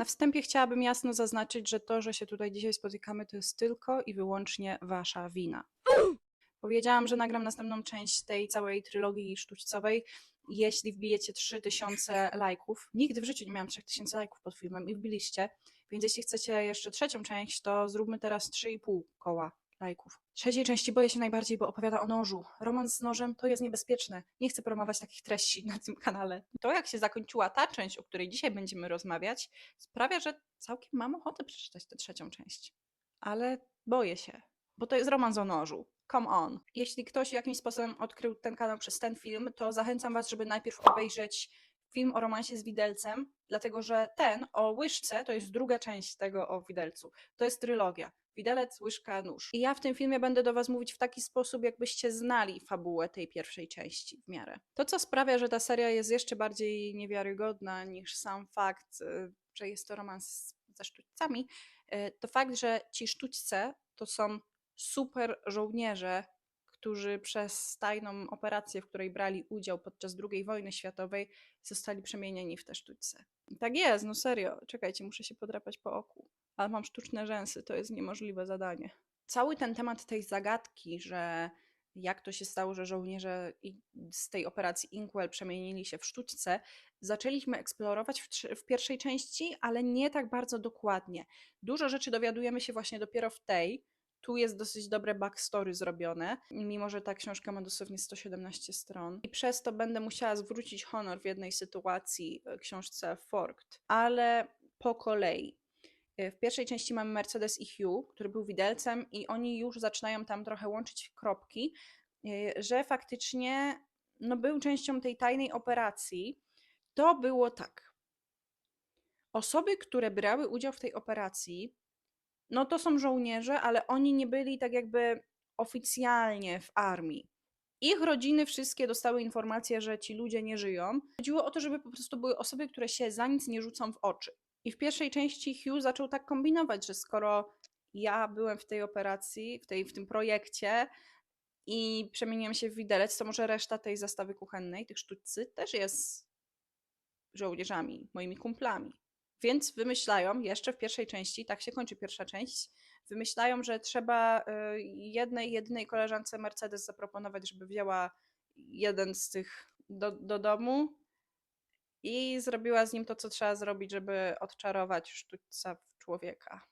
Na wstępie chciałabym jasno zaznaczyć, że to, że się tutaj dzisiaj spotykamy, to jest tylko i wyłącznie wasza wina. Powiedziałam, że nagram następną część tej całej trylogii sztućcowej, jeśli wbijecie 3000 lajków. Nigdy w życiu nie miałam 3000 lajków pod filmem i wbiliście, więc jeśli chcecie jeszcze trzecią część, to zróbmy teraz 3,5 koła lajków. Trzeciej części boję się najbardziej, bo opowiada o nożu. Romans z nożem to jest niebezpieczne. Nie chcę promować takich treści na tym kanale. To, jak się zakończyła ta część, o której dzisiaj będziemy rozmawiać, sprawia, że całkiem mam ochotę przeczytać tę trzecią część. Ale boję się, bo to jest romans o nożu. Come on. Jeśli ktoś jakimś sposobem odkrył ten kanał przez ten film, to zachęcam Was, żeby najpierw obejrzeć film o romansie z widelcem, dlatego że ten o łyżce to jest druga część tego o widelcu. To jest trylogia. Widelec, łyżka, nóż. I ja w tym filmie będę do Was mówić w taki sposób, jakbyście znali fabułę tej pierwszej części w miarę. To, co sprawia, że ta seria jest jeszcze bardziej niewiarygodna niż sam fakt, y, że jest to romans ze sztućcami, y, to fakt, że ci sztućce to są super żołnierze, którzy przez tajną operację, w której brali udział podczas II wojny światowej, zostali przemienieni w te sztućce. Tak jest, no serio. Czekajcie, muszę się podrapać po oku. Ale mam sztuczne rzęsy, to jest niemożliwe zadanie. Cały ten temat tej zagadki, że jak to się stało, że żołnierze z tej operacji Inkwell przemienili się w sztućce, zaczęliśmy eksplorować w, w pierwszej części, ale nie tak bardzo dokładnie. Dużo rzeczy dowiadujemy się właśnie dopiero w tej. Tu jest dosyć dobre backstory zrobione, mimo że ta książka ma dosłownie 117 stron. I przez to będę musiała zwrócić honor w jednej sytuacji e, książce Forked, ale po kolei. W pierwszej części mamy Mercedes i Hugh, który był widelcem, i oni już zaczynają tam trochę łączyć kropki, e, że faktycznie no, był częścią tej tajnej operacji. To było tak. Osoby, które brały udział w tej operacji, no to są żołnierze, ale oni nie byli tak jakby oficjalnie w armii. Ich rodziny wszystkie dostały informację, że ci ludzie nie żyją. Chodziło o to, żeby po prostu były osoby, które się za nic nie rzucą w oczy. I w pierwszej części Hugh zaczął tak kombinować, że skoro ja byłem w tej operacji, w, tej, w tym projekcie i przemieniłem się w widelec, to może reszta tej zastawy kuchennej, tych sztućcy, też jest żołnierzami, moimi kumplami. Więc wymyślają, jeszcze w pierwszej części, tak się kończy pierwsza część, wymyślają, że trzeba y, jednej, jedynej koleżance Mercedes zaproponować, żeby wzięła jeden z tych do, do domu i zrobiła z nim to, co trzeba zrobić, żeby odczarować sztućca w człowieka.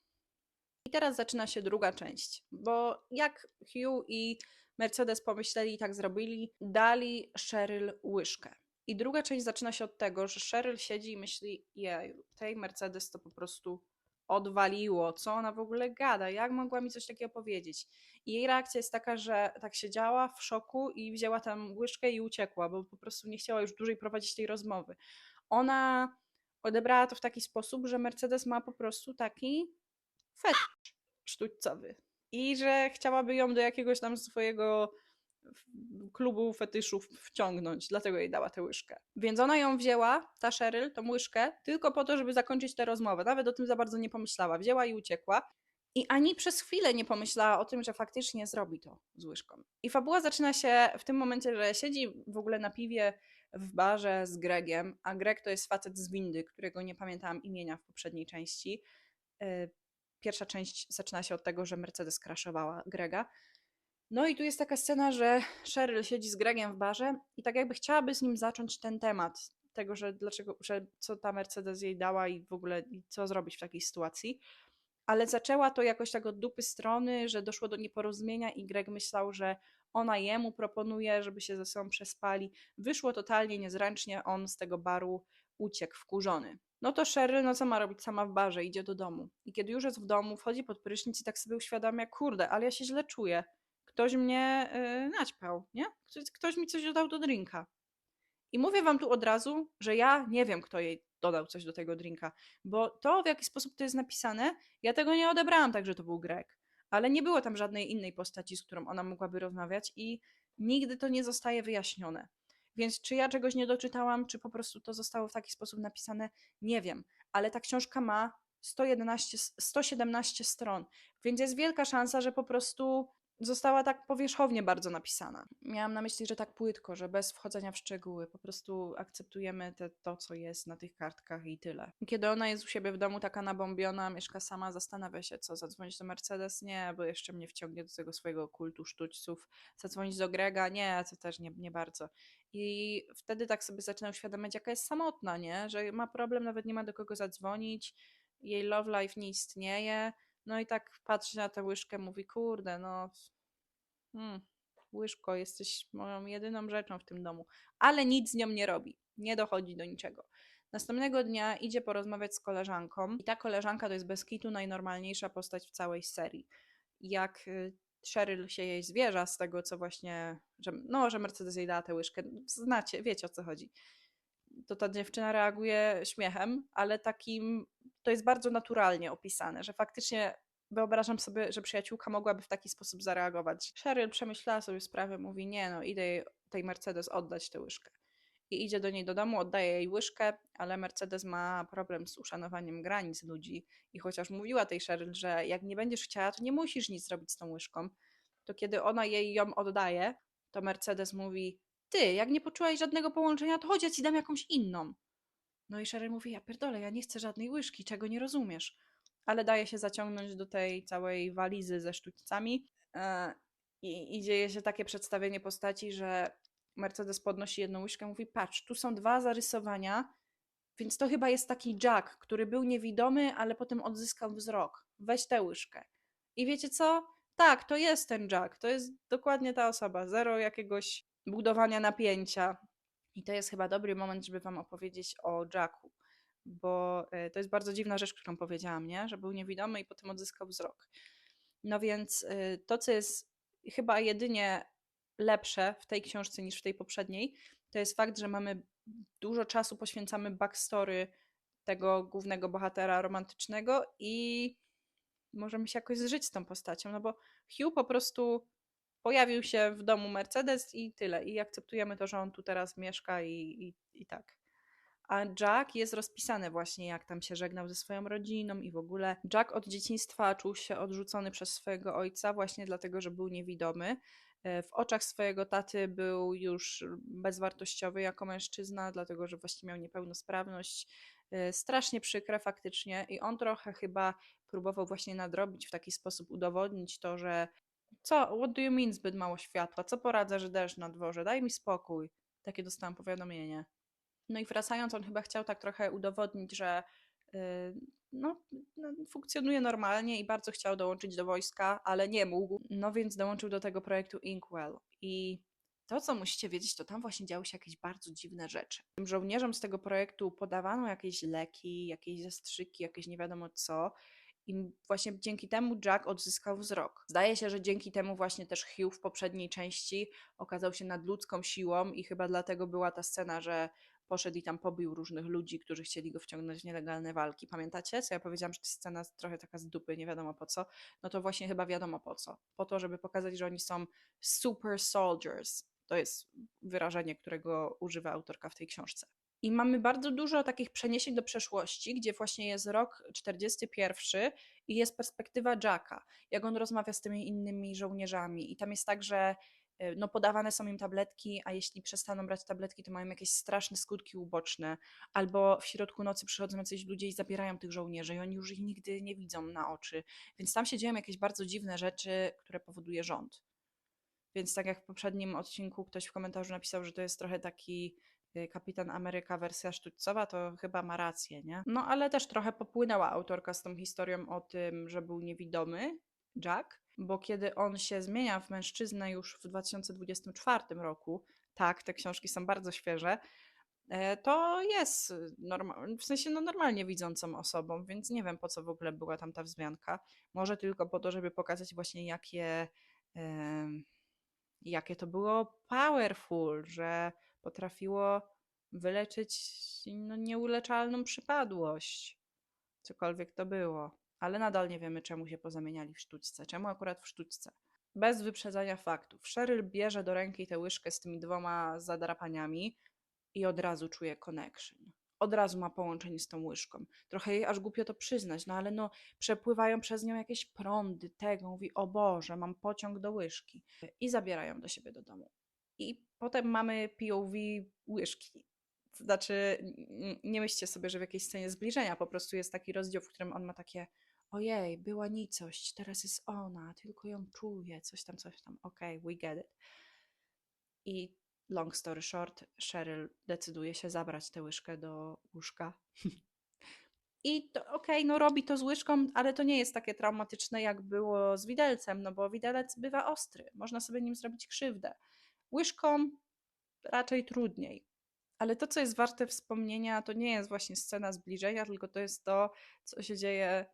I teraz zaczyna się druga część, bo jak Hugh i Mercedes pomyśleli i tak zrobili, dali Cheryl łyżkę. I druga część zaczyna się od tego, że Cheryl siedzi i myśli, jej, tej Mercedes to po prostu odwaliło, co ona w ogóle gada, jak mogła mi coś takiego powiedzieć. I jej reakcja jest taka, że tak siedziała w szoku i wzięła tam łyżkę i uciekła, bo po prostu nie chciała już dłużej prowadzić tej rozmowy. Ona odebrała to w taki sposób, że Mercedes ma po prostu taki fetysz sztućcowy. I że chciałaby ją do jakiegoś tam swojego klubu fetyszów wciągnąć, dlatego jej dała tę łyżkę. Więc ona ją wzięła, ta Cheryl, tą łyżkę, tylko po to, żeby zakończyć tę rozmowę. Nawet o tym za bardzo nie pomyślała. Wzięła i uciekła. I ani przez chwilę nie pomyślała o tym, że faktycznie zrobi to z łyżką. I fabuła zaczyna się w tym momencie, że siedzi w ogóle na piwie w barze z Gregiem, a Greg to jest facet z windy, którego nie pamiętałam imienia w poprzedniej części. Y, Pierwsza część zaczyna się od tego, że Mercedes crashowała Grega. No i tu jest taka scena, że Cheryl siedzi z Gregiem w barze i tak jakby chciałaby z nim zacząć ten temat tego, że dlaczego, że co ta Mercedes jej dała i w ogóle i co zrobić w takiej sytuacji. Ale zaczęła to jakoś tak od dupy strony, że doszło do nieporozumienia i Greg myślał, że ona jemu proponuje, żeby się ze sobą przespali. Wyszło totalnie niezręcznie, on z tego baru uciekł wkurzony. No to Cheryl, no co ma robić sama w barze, idzie do domu. I kiedy już jest w domu, wchodzi pod prysznic i tak sobie uświadamia, kurde, ale ja się źle czuję ktoś mnie y, naćpał, nie? Ktoś, mi coś dodał do drinka. I mówię wam tu od razu, że ja nie wiem, kto jej dodał coś do tego drinka, bo to, w jaki sposób to jest napisane, ja tego nie odebrałam tak, że to był Grek. Ale nie było tam żadnej innej postaci, z którą ona mogłaby rozmawiać i nigdy to nie zostaje wyjaśnione. Więc czy ja czegoś nie doczytałam, czy po prostu to zostało w taki sposób napisane, nie wiem. Ale ta książka ma 111, 117 stron, więc jest wielka szansa, że po prostu została tak powierzchownie bardzo napisana. Miałam na myśli, że tak płytko, że bez wchodzenia w szczegóły, po prostu akceptujemy te, to, co jest na tych kartkach i tyle. Kiedy ona jest u siebie w domu taka nabombiona, mieszka sama, zastanawia się, co, zadzwonić do Mercedes? Nie, bo jeszcze mnie wciągnie do tego swojego kultu sztućców. Zadzwonić do Grega? Nie, to też nie, nie bardzo. I wtedy tak sobie zaczyna uświadamiać, jaka jest samotna, nie? Że ma problem, nawet nie ma do kogo zadzwonić, jej love life nie istnieje. No i tak patrzy na tę łyżkę, mówi, kurde, no Hmm, łyżko, jesteś moją jedyną rzeczą w tym domu, ale nic z nią nie robi, nie dochodzi do niczego. Następnego dnia idzie porozmawiać z koleżanką i ta koleżanka to jest bez kitu najnormalniejsza postać w całej serii. Jak y, Cheryl się jej zwierza z tego, co właśnie, że, no, że Mercedes jej dała tę łyżkę, znacie, wiecie o co chodzi. To ta dziewczyna reaguje śmiechem, ale takim, to jest bardzo naturalnie opisane, że faktycznie wyobrażam sobie, że przyjaciółka mogłaby w taki sposób zareagować. Cheryl przemyślała sobie sprawę, mówi: Nie, no, idę tej Mercedes oddać tę łyżkę. I idzie do niej do domu, oddaje jej łyżkę, ale Mercedes ma problem z uszanowaniem granic ludzi. I chociaż mówiła tej Cheryl, że jak nie będziesz chciała, to nie musisz nic zrobić z tą łyżką, to kiedy ona jej ją oddaje, to Mercedes mówi: Ty, jak nie poczułaś żadnego połączenia, to chodź, ja ci dam jakąś inną. No i Cheryl mówi: Ja pierdolę, ja nie chcę żadnej łyżki, czego nie rozumiesz ale daje się zaciągnąć do tej całej walizy ze sztućcami. e, I, I dzieje się takie przedstawienie postaci, że Mercedes podnosi jedną łyżkę mówi: Patrz, tu są dwa zarysowania, więc to chyba jest taki Jack, który był niewidomy, ale potem odzyskał wzrok. Weź tę łyżkę. I wiecie co? Tak, to jest ten Jack. To jest dokładnie ta osoba. Zero jakiegoś budowania napięcia. I to jest chyba dobry moment, żeby Wam opowiedzieć o Jacku bo e, to jest bardzo dziwna rzecz, którą powiedziałam, nie? że był niewidomy i potem odzyskał wzrok. No więc e, to, co jest chyba jedynie lepsze w tej książce niż w tej poprzedniej, to jest fakt, że mamy dużo czasu poświęcamy backstory tego głównego bohatera romantycznego i możemy się jakoś zżyć z tą postacią, no bo Hugh po prostu pojawił się w domu Mercedes i tyle. I akceptujemy to, że on tu teraz mieszka i, i, i tak. A Jack jest rozpisany właśnie, jak tam się żegnał ze swoją rodziną i w ogóle. Jack od dzieciństwa czuł się odrzucony przez swojego ojca, właśnie dlatego, że był niewidomy. E, W oczach swojego taty był już bezwartościowy jako mężczyzna, dlatego że właśnie miał niepełnosprawność. E, Strasznie przykre faktycznie, i on trochę chyba próbował właśnie nadrobić w taki sposób, udowodnić to, że co, what do you mean zbyt mało światła? Co poradzę, że deszcz na dworze? Daj mi spokój. Takie dostałam powiadomienie. No i wracając, on chyba chciał tak trochę udowodnić, że yy, no, no, funkcjonuje normalnie i bardzo chciał dołączyć do wojska, ale nie mógł. No więc dołączył do tego projektu Inkwell. I to, co musicie wiedzieć, to tam właśnie działy się jakieś bardzo dziwne rzeczy. Tym żołnierzom z tego projektu podawano jakieś leki, jakieś zastrzyki, jakieś nie wiadomo co. I właśnie dzięki temu Jack odzyskał wzrok. Zdaje się, że dzięki temu właśnie też Hugh w poprzedniej części okazał się nadludzką siłą i chyba dlatego była ta scena, że poszedł i tam pobił różnych ludzi, którzy chcieli go wciągnąć w nielegalne walki. Pamiętacie? Co ja powiedziałam, że jest scena trochę taka z dupy, nie wiadomo po co. No to właśnie chyba wiadomo po co. Po to, żeby pokazać, że oni są super soldiers. To jest wyrażenie, którego używa autorka w tej książce. I mamy bardzo dużo takich przeniesień do przeszłości, gdzie właśnie jest rok 41 i jest perspektywa Jacka, jak on rozmawia z tymi innymi żołnierzami. I tam jest tak, że y, no, podawane są im tabletki, a jeśli przestaną brać tabletki, to mają jakieś straszne skutki uboczne. Albo w środku nocy przychodzą jacyś ludzie i zabierają tych żołnierzy i oni już ich nigdy nie widzą na oczy. Więc tam się dzieją jakieś bardzo dziwne rzeczy, które powoduje rząd. Więc tak jak w poprzednim odcinku ktoś w komentarzu napisał, że to jest trochę taki Kapitan Ameryka wersja sztućcowa, to chyba ma rację, nie? No ale też trochę popłynęła autorka z tą historią o tym, że był niewidomy, Jack, bo kiedy on się zmienia w mężczyznę już w 2024 roku, tak, te książki są bardzo świeże, e, to jest norma- w sensie no, normalnie widzącą osobą, więc nie wiem po co w ogóle była tam ta wzmianka. Może tylko po to, żeby pokazać właśnie jakie, em, jakie to było powerful, że potrafiło wyleczyć no, nieuleczalną przypadłość. Cokolwiek to było. Ale nadal nie wiemy, czemu się pozamieniali w sztućce. Czemu akurat w sztućce? Bez wyprzedzania faktów. Cheryl bierze do ręki tę łyżkę z tymi dwoma zadrapaniami i od razu czuje connection. od razu ma połączenie z tą łyżką. Trochę jej aż głupio to przyznać, no ale no przepływają przez nią jakieś prądy tego, mówi o Boże, mam pociąg do łyżki i zabierają do siebie do domu. I potem mamy POV łyżki. Znaczy, nie myślcie sobie, że w jakiejś scenie zbliżenia po prostu jest taki rozdział, w którym on ma takie ojej, była nicość, teraz jest ona, tylko ją czuję, coś tam, coś tam, okej, we get it. I long story short, Cheryl decyduje się zabrać tę łyżkę do łóżka. I to okej, no robi to z łyżką, ale to nie jest takie traumatyczne, jak było z widelcem, no bo widelec bywa ostry, można sobie nim zrobić krzywdę. Łyżką raczej trudniej. Ale to, co jest warte wspomnienia, to nie jest właśnie scena zbliżenia, tylko to jest to, co się dzieje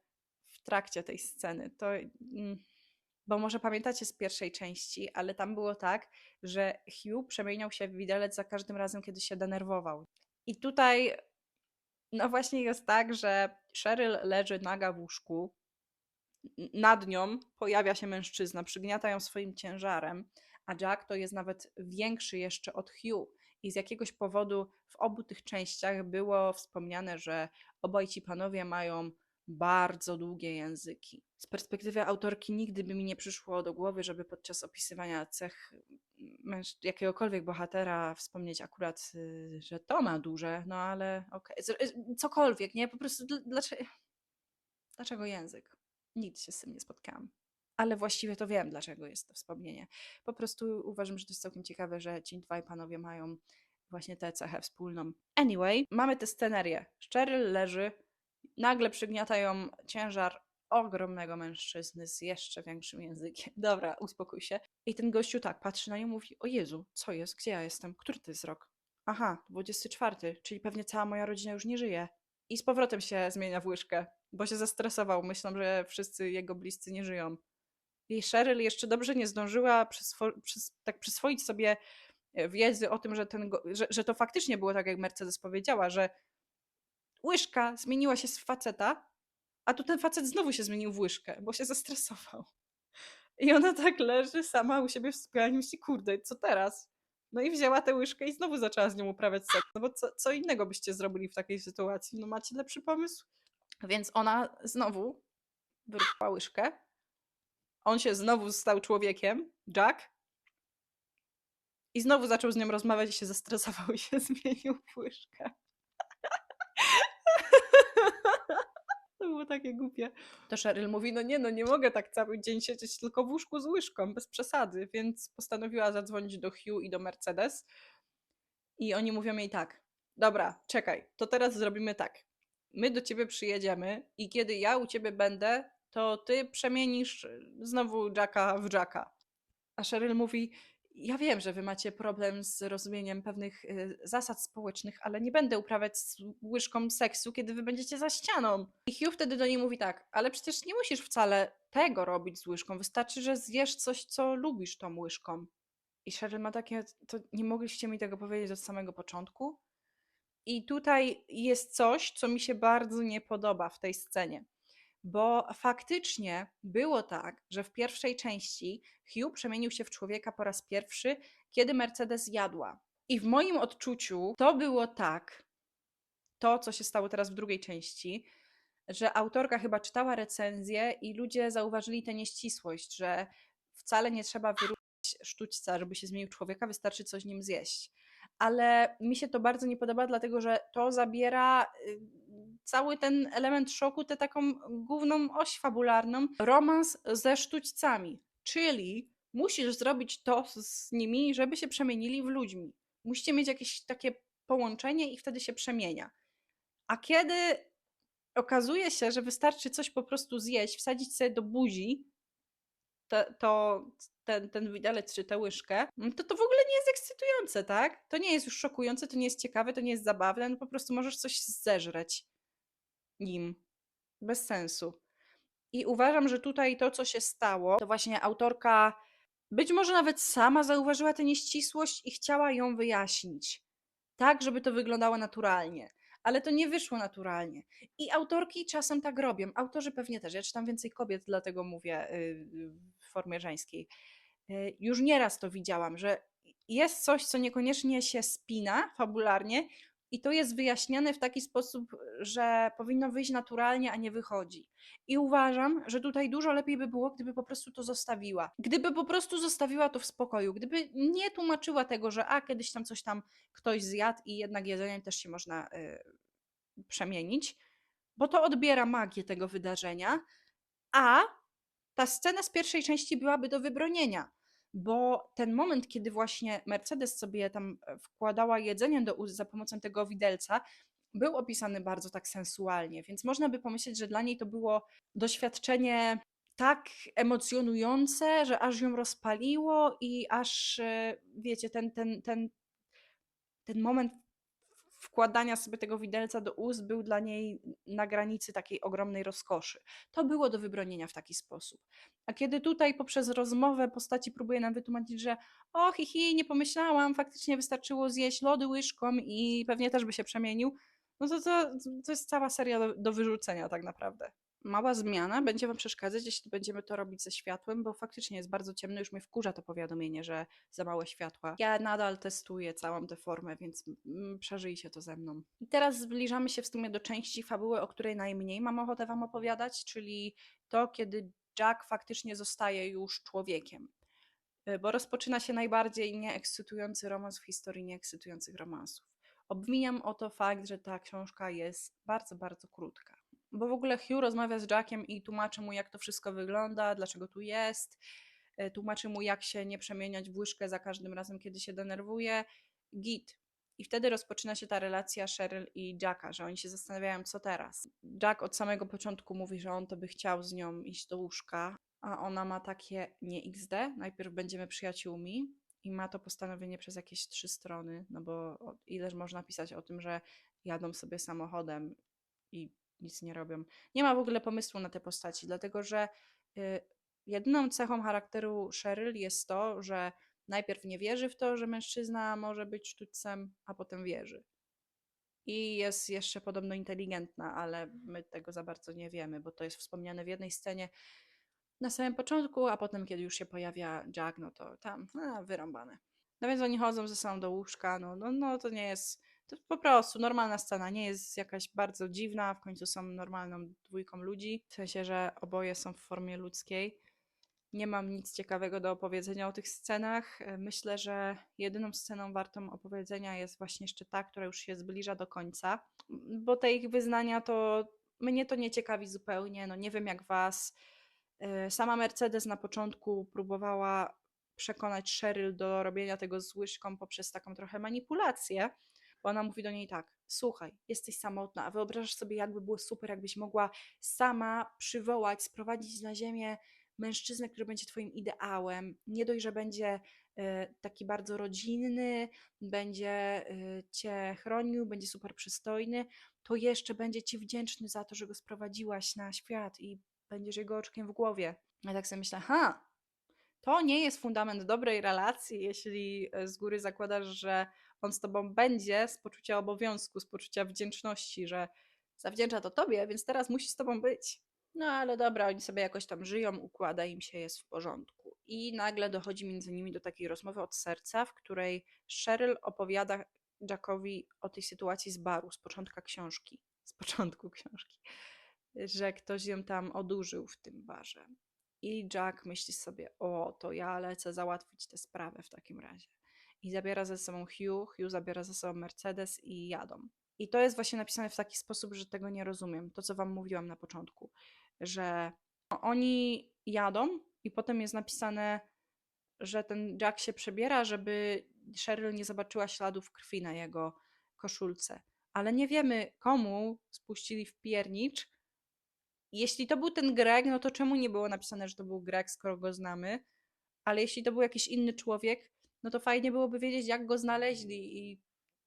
w trakcie tej sceny. To, mm, bo może pamiętacie z pierwszej części, ale tam było tak, że Hugh przemieniał się w widelec za każdym razem, kiedy się denerwował. I tutaj, no właśnie jest tak, że Cheryl leży naga w łóżku, nad nią pojawia się mężczyzna, przygniata ją swoim ciężarem, a Jack to jest nawet większy jeszcze od Hugh. I z jakiegoś powodu w obu tych częściach było wspomniane, że obaj ci panowie mają bardzo długie języki. Z perspektywy autorki nigdy by mi nie przyszło do głowy, żeby podczas opisywania cech męż- jakiegokolwiek bohatera wspomnieć akurat, y, że to ma duże, no ale okej. Z- y, Cokolwiek, nie? Po prostu dl- dlaczego, dlaczego język? Nic się z tym nie spotkałam. Ale właściwie to wiem, dlaczego jest to wspomnienie. Po prostu uważam, że to jest całkiem ciekawe, że ci dwaj panowie mają właśnie tę cechę wspólną. Anyway, mamy tę scenerię. Cheryl leży, nagle przygniata ją ciężar ogromnego mężczyzny z jeszcze większym językiem. Dobra, uspokój się. I ten gościu tak patrzy na nią i mówi: O Jezu, co jest? Gdzie ja jestem? Który to jest rok? Aha, 24, czyli pewnie cała moja rodzina już nie żyje. I z powrotem się zmienia w łyżkę, bo się zestresował. Myślą, że wszyscy jego bliscy nie żyją. I Cheryl jeszcze dobrze nie zdążyła przyswo- przys- tak przyswoić sobie e, wiedzy o tym, że, ten że, że to faktycznie było tak, jak Mercedes powiedziała, że łyżka zmieniła się z faceta, a tu ten facet znowu się zmienił w łyżkę, bo się zestresował. I ona tak leży sama u siebie w sypialni i myśli, kurde, co teraz? No i wzięła tę łyżkę i znowu zaczęła z nią uprawiać seks. No bo co, co innego byście zrobili w takiej sytuacji? No macie lepszy pomysł? Więc ona znowu wyruchała łyżkę. On się znowu stał człowiekiem, Jack. I znowu zaczął z nią rozmawiać i się zestresował i się zmienił w łyżkę. To było takie głupie. To Cheryl mówi, no nie no, nie mogę tak cały dzień siedzieć tylko w łóżku z łyżką, bez przesady, więc postanowiła zadzwonić do Hugh i do Mercedes i oni mówią jej tak, dobra, czekaj, to teraz zrobimy tak. My do ciebie przyjedziemy i kiedy ja u ciebie będę, to ty przemienisz znowu Jacka w Jacka. A Cheryl mówi, ja wiem, że wy macie problem z rozumieniem pewnych y, zasad społecznych, ale nie będę uprawiać z łyżką seksu, kiedy wy będziecie za ścianą. I Hugh wtedy do niej mówi tak, ale przecież nie musisz wcale tego robić z łyżką, wystarczy, że zjesz coś, co lubisz tą łyżką. I Cheryl ma takie, to nie mogliście mi tego powiedzieć od samego początku? I tutaj jest coś, co mi się bardzo nie podoba w tej scenie. Bo faktycznie było tak, że w pierwszej części Hugh przemienił się w człowieka po raz pierwszy, kiedy Mercedes jadła. I w moim odczuciu to było tak, to co się stało teraz w drugiej części, że autorka chyba czytała recenzję i ludzie zauważyli tę nieścisłość, że wcale nie trzeba wyrównać sztućca, żeby się zmienił człowieka, wystarczy coś nim zjeść. Ale mi się to bardzo nie podoba, dlatego że to zabiera y, cały ten element szoku, tę taką główną oś fabularną, romans ze sztućcami. Czyli musisz zrobić to z nimi, żeby się przemienili w ludźmi. Musicie mieć jakieś takie połączenie i wtedy się przemienia. A kiedy okazuje się, że wystarczy coś po prostu zjeść, wsadzić sobie do buzi, to, to ten, ten widelec czy tę łyżkę, no to to w ogóle nie jest ekscytujące, tak? To nie jest już szokujące, to nie jest ciekawe, to nie jest zabawne, no po prostu możesz coś zeżreć nim. Bez sensu. I uważam, że tutaj to, co się stało, to właśnie autorka być może nawet sama zauważyła tę nieścisłość i chciała ją wyjaśnić. Tak, żeby to wyglądało naturalnie. Ale to nie wyszło naturalnie. I autorki czasem tak robią. Autorzy pewnie też. Ja czytam więcej kobiet, dlatego mówię y, w formie żeńskiej. Y, Już nieraz to widziałam, że jest coś, co niekoniecznie się spina fabularnie I to jest wyjaśniane w taki sposób, że powinno wyjść naturalnie, a nie wychodzi. I uważam, że tutaj dużo lepiej by było, gdyby po prostu to zostawiła. Gdyby po prostu zostawiła to w spokoju, gdyby nie tłumaczyła tego, że a kiedyś tam coś tam ktoś zjadł i jednak jedzeniem też się można y, przemienić, bo to odbiera magię tego wydarzenia, a ta scena z pierwszej części byłaby do wybronienia, bo ten moment, kiedy właśnie Mercedes sobie tam e, wkładała jedzenie do ust za pomocą tego widelca, był opisany bardzo tak sensualnie, więc można by pomyśleć, że dla niej to było doświadczenie tak emocjonujące, że aż ją rozpaliło i aż, e, wiecie, ten, ten, ten, ten moment wkładania sobie tego widelca do ust był dla niej na granicy takiej ogromnej rozkoszy. To było do wybronienia w taki sposób. A kiedy tutaj poprzez rozmowę postaci próbuje nam wytłumaczyć, że o hi, hi nie pomyślałam, faktycznie wystarczyło zjeść lody łyżką i pewnie też by się przemienił, no to to, to jest cała seria do, do wyrzucenia tak naprawdę mała zmiana będzie Wam przeszkadzać, jeśli będziemy to robić ze światłem, bo faktycznie jest bardzo ciemno, już mnie wkurza to powiadomienie, że za małe światła. Ja nadal testuję całą tę formę, więc przeżyjcie to ze mną. I teraz zbliżamy się w sumie do części fabuły, o której najmniej mam ochotę Wam opowiadać, czyli to, kiedy Jack faktycznie zostaje już człowiekiem. Y, Bo rozpoczyna się najbardziej nieekscytujący romans w historii nieekscytujących romansów. Obwiniam o to fakt, że ta książka jest bardzo, bardzo krótka bo w ogóle Hugh rozmawia z Jackiem i tłumaczy mu, jak to wszystko wygląda, dlaczego tu jest. e, Tłumaczy mu, jak się nie przemieniać w łyżkę za każdym razem, kiedy się denerwuje. Git. I wtedy rozpoczyna się ta relacja Cheryl i Jacka, że oni się zastanawiają, co teraz. Jack od samego początku mówi, że on to by chciał z nią iść do łóżka, a ona ma takie nie XD, najpierw będziemy przyjaciółmi. I ma to postanowienie przez jakieś trzy strony, no bo ileż można pisać o tym, że jadą sobie samochodem i nic nie robią. Nie ma w ogóle pomysłu na te postaci, dlatego że y, jedyną cechą charakteru Cheryl jest to, że najpierw nie wierzy w to, że mężczyzna może być sztućcem, a potem wierzy. I jest jeszcze podobno inteligentna, ale my tego za bardzo nie wiemy, bo to jest wspomniane w jednej scenie na samym początku, a potem, kiedy już się pojawia Jack, no to tam a, wyrąbane. No więc oni chodzą ze sobą do łóżka, no, no, no to nie jest, to po prostu normalna scena, nie jest jakaś bardzo dziwna, w końcu są normalną dwójką ludzi, w sensie, że oboje są w formie ludzkiej. Nie mam nic ciekawego do opowiedzenia o tych scenach. E, Myślę, że jedyną sceną wartą opowiedzenia jest właśnie jeszcze ta, która już się zbliża do końca, bo te ich wyznania to mnie to nie ciekawi zupełnie. No nie wiem jak was. E, Sama Mercedes na początku próbowała przekonać Cheryl do robienia tego z łyżką poprzez taką trochę manipulację, bo ona mówi do niej tak: Słuchaj, jesteś samotna, a wyobrażasz sobie, jakby było super, jakbyś mogła sama przywołać, sprowadzić na ziemię mężczyznę, który będzie Twoim ideałem. Nie dość, że będzie e, taki bardzo rodzinny, będzie e, Cię chronił, będzie super przystojny, to jeszcze będzie Ci wdzięczny za to, że go sprowadziłaś na świat i będziesz jego oczkiem w głowie. Ja tak sobie myślę, ha, to nie jest fundament dobrej relacji, jeśli e, z góry zakładasz, że on z tobą będzie z poczucia obowiązku, z poczucia wdzięczności, że zawdzięcza to tobie, więc teraz musi z tobą być. No ale dobra, oni sobie jakoś tam żyją, układa im się, jest w porządku. I nagle dochodzi między nimi do takiej rozmowy od serca, w której Cheryl opowiada Jackowi o tej sytuacji z baru, z początka książki. Z początku książki. Że ktoś ją tam odurzył w tym barze. I Jack myśli sobie, o, to ja lecę załatwić tę sprawę w takim razie. I zabiera ze sobą Hugh, Hugh zabiera ze sobą Mercedes i jadą. I to jest właśnie napisane w taki sposób, że tego nie rozumiem. To, co wam mówiłam na początku, że oni jadą i potem jest napisane, że ten Jack się przebiera, żeby Cheryl nie zobaczyła śladów krwi na jego koszulce. Ale nie wiemy, komu spuścili w piernicz, jeśli to był ten Greg, no to czemu nie było napisane, że to był Greg, skoro go znamy? Ale jeśli to był jakiś inny człowiek, no to fajnie byłoby wiedzieć, jak go znaleźli i,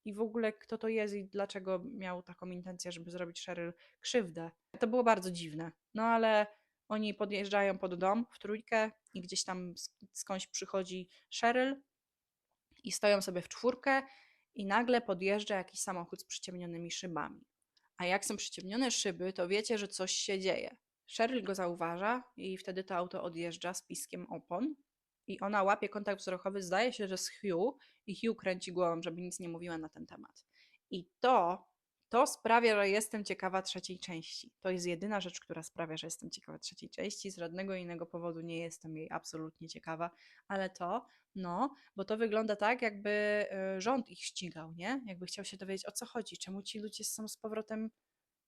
i w ogóle kto to jest i dlaczego miał taką intencję, żeby zrobić Cheryl krzywdę. To było bardzo dziwne. No ale oni podjeżdżają pod dom w trójkę i gdzieś tam sk- skądś przychodzi Cheryl i stoją sobie w czwórkę i nagle podjeżdża jakiś samochód z przyciemnionymi szybami. A jak są przyciemnione szyby, to wiecie, że coś się dzieje. Cheryl go zauważa i wtedy to auto odjeżdża z piskiem opon. I ona łapie kontakt wzrokowy, zdaje się, że z Hugh i Hugh kręci głową, żeby nic nie mówiła na ten temat. I to, to sprawia, że jestem ciekawa trzeciej części. To jest jedyna rzecz, która sprawia, że jestem ciekawa trzeciej części. Z żadnego innego powodu nie jestem jej absolutnie ciekawa, ale to, no, bo to wygląda tak, jakby y, rząd ich ścigał, nie? Jakby chciał się dowiedzieć, o co chodzi, czemu ci ludzie są z powrotem,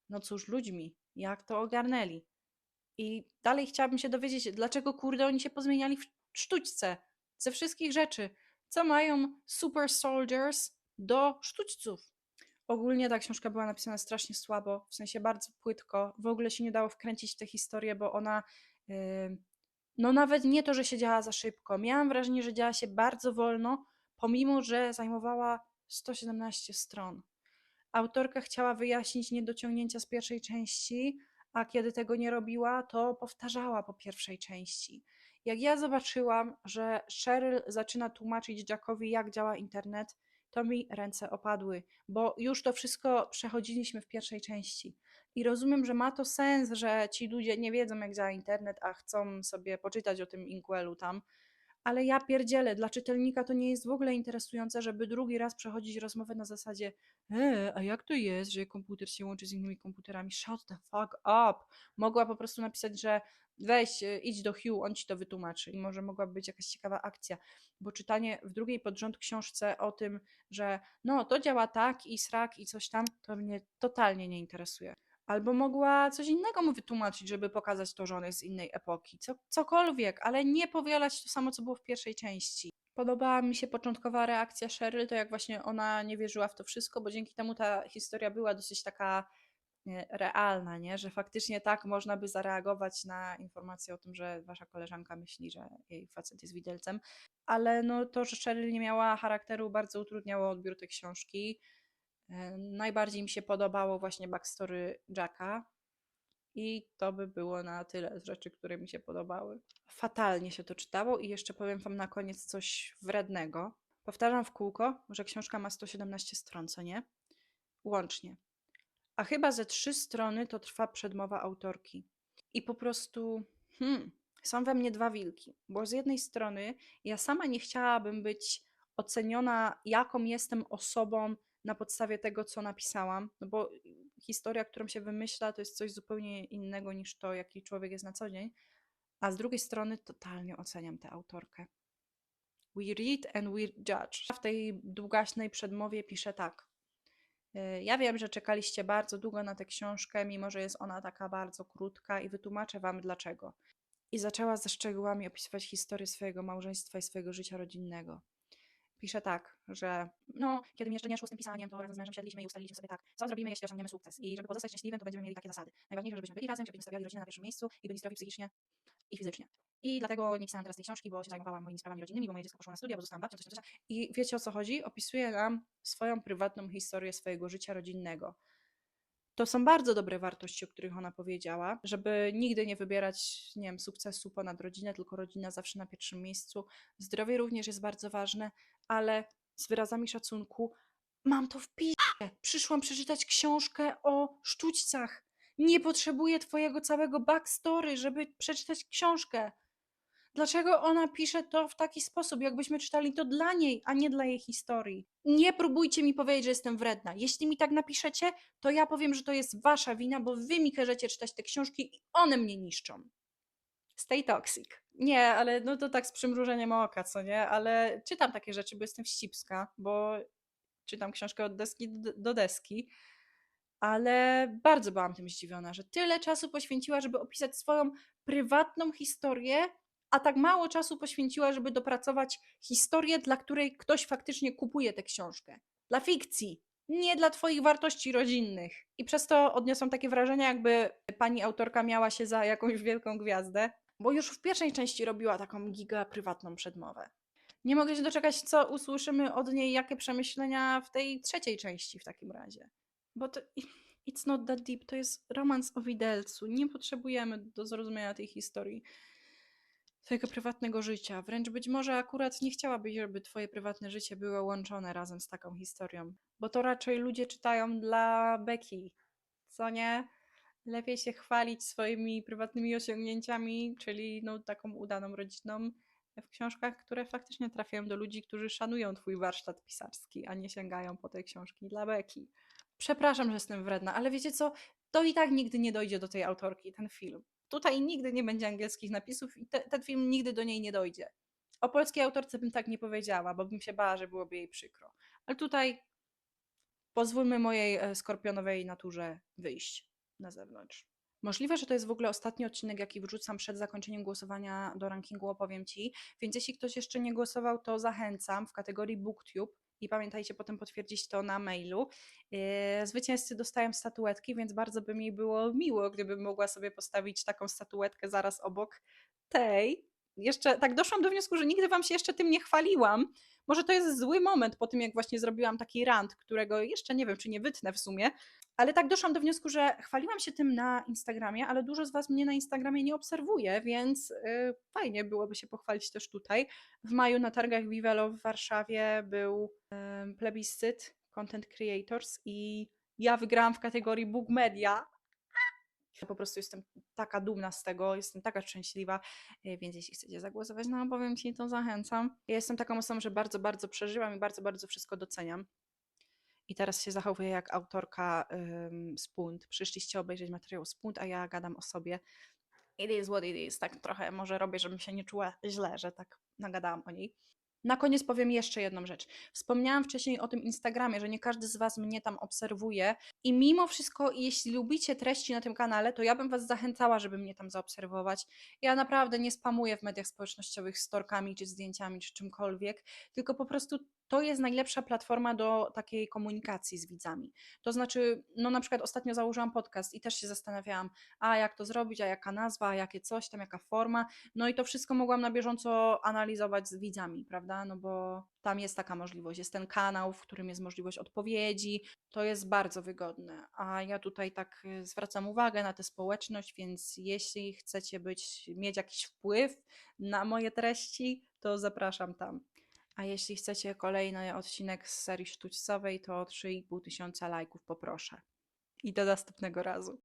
no cóż, ludźmi, jak to ogarnęli. I dalej chciałabym się dowiedzieć, dlaczego kurde oni się pozmieniali w sztućce. Ze wszystkich rzeczy. Co mają super soldiers do sztućców? Ogólnie ta książka była napisana strasznie słabo, w sensie bardzo płytko. W ogóle się nie dało wkręcić w tę historię, bo ona. No nawet nie to, że się działa za szybko. Miałam wrażenie, że działa się bardzo wolno, pomimo że zajmowała 117 stron. Autorka chciała wyjaśnić niedociągnięcia z pierwszej części, a kiedy tego nie robiła, to powtarzała po pierwszej części. Jak ja zobaczyłam, że Cheryl zaczyna tłumaczyć Jackowi, jak działa internet, to mi ręce opadły, bo już to wszystko przechodziliśmy w pierwszej części. I rozumiem, że ma to sens, że ci ludzie nie wiedzą, jak działa internet, a chcą sobie poczytać o tym Inkwelu tam. Ale ja pierdzielę, dla czytelnika to nie jest w ogóle interesujące, żeby drugi raz przechodzić rozmowę na zasadzie e, a jak to jest, że komputer się łączy z innymi komputerami? Shut the fuck up! Mogła po prostu napisać, że weź, e, idź do Hugh, on ci to wytłumaczy. I może mogłaby być jakaś ciekawa akcja, bo czytanie w drugiej pod rząd książce o tym, że no, to działa tak i srak i coś tam, to mnie totalnie nie interesuje. Albo mogła coś innego mu wytłumaczyć, żeby pokazać to, że on jest z innej epoki. Co, cokolwiek, ale nie powielać to samo, co było w pierwszej części. Podobała mi się początkowa reakcja Cheryl, to jak właśnie ona nie wierzyła w to wszystko, bo dzięki temu ta historia była dosyć taka realna, nie? że faktycznie tak można by zareagować na informację o tym, że wasza koleżanka myśli, że jej facet jest widelcem. Ale no, to, że Cheryl nie miała charakteru, bardzo utrudniało odbiór tej książki. E, Najbardziej mi się podobało właśnie backstory Jacka. I to by było na tyle z rzeczy, które mi się podobały. Fatalnie się to czytało i jeszcze powiem wam na koniec coś wrednego. Powtarzam w kółko, że książka ma 117 stron, co nie? Łącznie. A chyba ze trzy strony to trwa przedmowa autorki. I po prostu, hmm, są we mnie dwa wilki. Bo z jednej strony ja sama nie chciałabym być oceniona, jaką jestem osobą na podstawie tego, co napisałam, no bo historia, którą się wymyśla, to jest coś zupełnie innego niż to, jaki człowiek jest na co dzień. A z drugiej strony totalnie oceniam tę autorkę. We read and we judge. W tej długaśnej przedmowie pisze tak. Y, Ja wiem, że czekaliście bardzo długo na tę książkę, mimo że jest ona taka bardzo krótka i wytłumaczę wam dlaczego. I zaczęła ze szczegółami opisywać historię swojego małżeństwa i swojego życia rodzinnego. Pisze tak, że no, kiedy jeszcze nie szło z tym pisaniem, to razem z mężem siedliśmy i ustaliliśmy sobie tak, co zrobimy, jeśli osiągniemy sukces. I żeby pozostać szczęśliwym, to będziemy mieli takie zasady. Najważniejsze, żebyśmy byli razem, żebyśmy stawiali rodzinę na pierwszym miejscu i byli zdrowi psychicznie i fizycznie. I dlatego nie pisałam teraz tej książki, bo się zajmowałam moimi sprawami rodzinnymi, bo moje dziecko poszło na studia, bo zostałam babcią, coś, coś, coś. I wiecie o co chodzi? Opisuje nam swoją prywatną historię swojego życia rodzinnego. To są bardzo dobre wartości, o których ona powiedziała, żeby nigdy nie wybierać, nie wiem, sukcesu ponad rodzinę, tylko rodzina zawsze na pierwszym miejscu. Zdrowie również jest bardzo ważne, ale z wyrazami szacunku mam to w pisie. Przyszłam przeczytać książkę o sztućcach. Nie potrzebuję twojego całego backstory, żeby przeczytać książkę. Dlaczego ona pisze to w taki sposób, jakbyśmy czytali to dla niej, a nie dla jej historii? Nie próbujcie mi powiedzieć, że jestem wredna. Jeśli mi tak napiszecie, to ja powiem, że to jest wasza wina, bo wy mi każecie czytać te książki i one mnie niszczą. Stay toxic. Nie, ale no to tak z przymrużeniem oka, co nie? Ale czytam takie rzeczy, bo jestem wścibska, bo czytam książkę od deski do- deski. Ale bardzo byłam tym zdziwiona, że tyle czasu poświęciła, żeby opisać swoją prywatną historię, a tak mało czasu poświęciła, żeby dopracować historię, dla której ktoś faktycznie kupuje tę książkę. Dla fikcji, nie dla Twoich wartości rodzinnych. I przez to odniosłam takie wrażenie, jakby pani autorka miała się za jakąś wielką gwiazdę, bo już w pierwszej części robiła taką giga prywatną przedmowę. Nie mogę się doczekać, co usłyszymy od niej, jakie przemyślenia w tej trzeciej części w takim razie. Bo to it's not that deep, to jest romans o widelcu. Nie potrzebujemy do zrozumienia tej historii twojego prywatnego życia. Wręcz być może akurat nie chciałabyś, żeby twoje prywatne życie było łączone razem z taką historią. Bo to raczej ludzie czytają dla beki, co nie? Lepiej się chwalić swoimi prywatnymi osiągnięciami, czyli no taką udaną rodziną, w książkach, które faktycznie trafiają do ludzi, którzy szanują twój warsztat pisarski, a nie sięgają po te książki dla beki. Przepraszam, że jestem wredna, ale wiecie co? To i tak nigdy nie dojdzie do tej autorki, ten film. Tutaj nigdy nie będzie angielskich napisów i te, ten film nigdy do niej nie dojdzie. O polskiej autorce bym tak nie powiedziała, bo bym się bała, że byłoby jej przykro. Ale tutaj pozwólmy mojej e, skorpionowej naturze wyjść na zewnątrz. Możliwe, że to jest w ogóle ostatni odcinek, jaki wrzucam przed zakończeniem głosowania do rankingu, opowiem Ci. Więc jeśli ktoś jeszcze nie głosował, to zachęcam w kategorii BookTube i pamiętajcie potem potwierdzić to na mailu. Yy, Zwycięzcy dostają statuetki, więc bardzo by mi było miło, gdybym mogła sobie postawić taką statuetkę zaraz obok tej. Jeszcze tak doszłam do wniosku, że nigdy Wam się jeszcze tym nie chwaliłam. Może to jest zły moment po tym, jak właśnie zrobiłam taki rant, którego jeszcze nie wiem, czy nie wytnę w sumie, ale tak doszłam do wniosku, że chwaliłam się tym na Instagramie, ale dużo z Was mnie na Instagramie nie obserwuje, więc yy, fajnie byłoby się pochwalić też tutaj. W maju na targach Vivelo w Warszawie był em, plebiscyt Content Creators i ja wygrałam w kategorii Book Media. Po prostu jestem taka dumna z tego, jestem taka szczęśliwa, e, więc jeśli chcecie zagłosować na opowiem Ci, to zachęcam. Ja jestem taką osobą, że bardzo, bardzo przeżyłam i bardzo, bardzo wszystko doceniam. I teraz się zachowuję jak autorka um, Spunt. Przyszliście obejrzeć materiał Spunt, a ja gadam o sobie. It is what it is. Tak trochę może robię, żebym się nie czuła źle, że tak nagadałam o niej. Na koniec powiem jeszcze jedną rzecz. Wspomniałam wcześniej o tym Instagramie, że nie każdy z Was mnie tam obserwuje i mimo wszystko, jeśli lubicie treści na tym kanale, to ja bym Was zachęcała, żeby mnie tam zaobserwować. Ja naprawdę nie spamuję w mediach społecznościowych storkami, czy zdjęciami, czy czymkolwiek, tylko po prostu to jest najlepsza platforma do takiej komunikacji z widzami. To znaczy, no na przykład ostatnio założyłam podcast i też się zastanawiałam, a jak to zrobić, a jaka nazwa, a jakie coś tam, jaka forma. No i to wszystko mogłam na bieżąco analizować z widzami, prawda? No bo tam jest taka możliwość. Jest ten kanał, w którym jest możliwość odpowiedzi. To jest bardzo wygodne. A ja tutaj tak y, zwracam uwagę na tę społeczność, więc jeśli chcecie być, mieć jakiś wpływ na moje treści, to zapraszam tam. A jeśli chcecie kolejny odcinek z serii sztućcowej, to 3,5 tysiąca lajków poproszę. I do następnego razu.